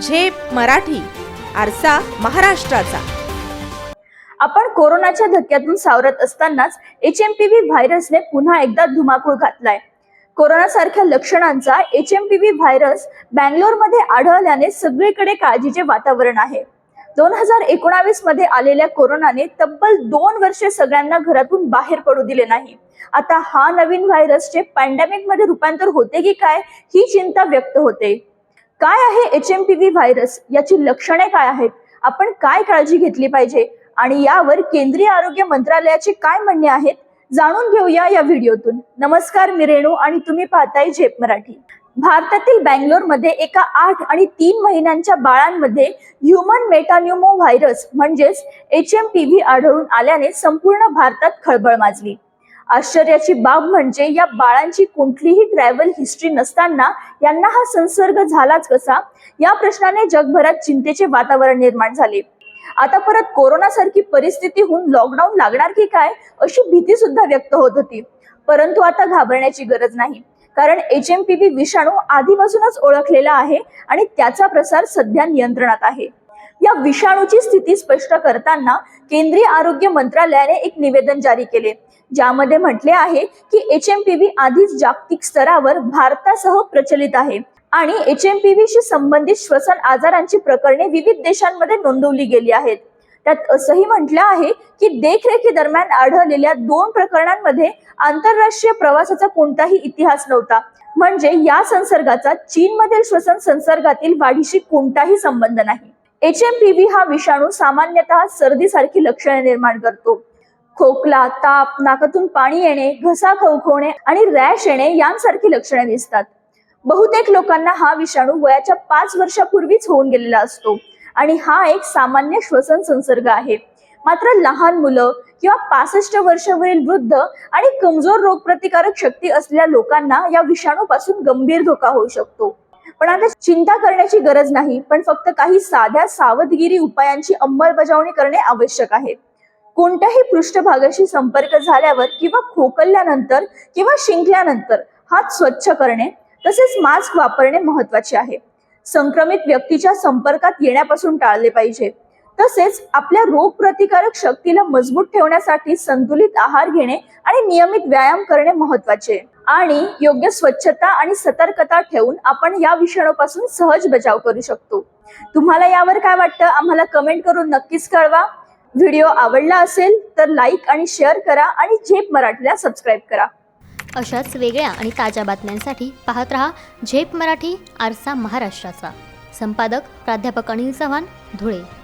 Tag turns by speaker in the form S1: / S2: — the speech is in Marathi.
S1: झेप मराठी आरसा महाराष्ट्राचा.
S2: आपण कोरोनाच्या धक्क्यातून सावरत असतानाच एच एम पी व्ही व्हायरसने पुन्हा एकदा धुमाकूळ घातलाय. कोरोनासारख्या लक्षणांचा H M P V virus बँगलोरमध्ये आढळल्याने सगळीकडे काळजीचे वातावरण आहे. दोन हजार एकोणावीसमध्ये आलेल्या कोरोनाने तब्बल दोन वर्षे सगळ्यांना घरातून बाहेर पडू दिले नाही. आता हा नवीन व्हायरसचे पॅन्डेमिकमध्ये रूपांतर होते की काय ही चिंता व्यक्त होते. काय आहे H M P V virus याची लक्षणे काय आहेत? आपण काय काळजी घेतली पाहिजे? आणि यावर केंद्रीय आरोग्य मंत्रालयाचे काय म्हणणे आहेत? जाणून घेऊया या व्हिडिओतून. नमस्कार मी रेणू आणि तुम्ही पाहताय झेप मराठी. भारतातील बँगलोरमध्ये एका आठ आणि तीन महिन्यांच्या बाळांमध्ये ह्युमन मेटान्युमो व्हायरस म्हणजेच एच एम पी व्ही आढळून आल्याने संपूर्ण भारतात खळबळ माजली. आश्चर्याची बाब म्हणजे या बाळांची कुठलीही ट्रॅव्हल हिस्ट्री नसताना यांना हा संसर्ग झालाच कसा? या प्रश्नाने जगभरात चिंतेचे वातावरण निर्माण झाले. आता परत कोरोना सारखी परिस्थिती होऊन लॉकडाऊन लागणार की काय? अशी भीती सुद्धा व्यक्त होत होती. परंतु आता घाबरण्याची गरज नाही. कारण एच एम पी व्ही विषाणू आधीपासूनच ओळखलेला आहे आणि त्याचा प्रसार सध्या नियंत्रणात आहे. या विषाणूची स्थिती स्पष्ट करताना केंद्रीय आरोग्य मंत्रालयाने एक निवेदन जारी केले. ज्यामध्ये म्हटले आहे की एच एम पी व्ही आधीच जागतिक स्तरावर भारतासह प्रचलित आहे आणि एच एम पी व्हीशी संबंधित श्वसन आजारांची प्रकरणे विविध देशांमध्ये नोंदवली गेली आहेत. त्यात असंही म्हटलं आहे की देखरेखी दरम्यान आढळलेल्या दोन प्रकरणांमध्ये आंतरराष्ट्रीय प्रवासाचा कोणताही इतिहास नव्हता. म्हणजे या संसर्गाचा चीनमधील श्वसन संसर्गातील वाढीशी कोणताही संबंध नाही. एच एम पी व्ही हा विषाणू सामान्यतः सर्दीसारखी लक्षणे निर्माण करतो. खोकला ताप नाकातून पाणी येणे घसा खवखवणे आणि रॅश येणे यांसारखी लक्षणे दिसतात. बहुतेक लोकांना हा विषाणू वयाच्या पाच वर्षापूर्वीच होऊन गेलेला असतो आणि हा एक सामान्य श्वसन संसर्ग आहे. मात्र लहान मुलं किंवा पासष्ट वर्षावरील वृद्ध आणि कमजोर रोगप्रतिकारक शक्ती असलेल्या लोकांना या विषाणूपासून गंभीर धोका होऊ शकतो. पण आता चिंता करण्याची गरज नाही पण फक्त काही साध्या सावधगिरी उपायांची अंमलबजावणी करणे आवश्यक आहे. कोणत्याही पृष्ठभागाशी संपर्क झाल्यावर किंवा खोकल्यानंतर किंवा शिंकल्यानंतर हात स्वच्छ करणे तसेच मास्क वापरणे महत्त्वाचे आहे. संक्रमित व्यक्तीच्या संपर्कात येण्यापासून टाळले पाहिजे. तसेच आपल्या रोगप्रतिकारक शक्तीला मजबूत ठेवण्यासाठी संतुलित आहार घेणे आणि नियमित व्यायाम करणे महत्त्वाचे आहे. आणि योग्य स्वच्छता आणि सतर्कता ठेवून आपण या विषाणूपासून सहज बचाव करू शकतो. तुम्हाला यावर काय वाटतं? आम्हाला कमेंट करून नक्कीच कळवा. व्हिडिओ आवडला असेल तर लाईक आणि शेअर करा आणि झेप मराठीला सबस्क्राईब करा.
S3: अशाच वेगळ्या आणि ताज्या बातम्यांसाठी पाहत रहा झेप मराठी आरसा महाराष्ट्राचा. संपादक प्राध्यापक अनिल चव्हाण धुळे.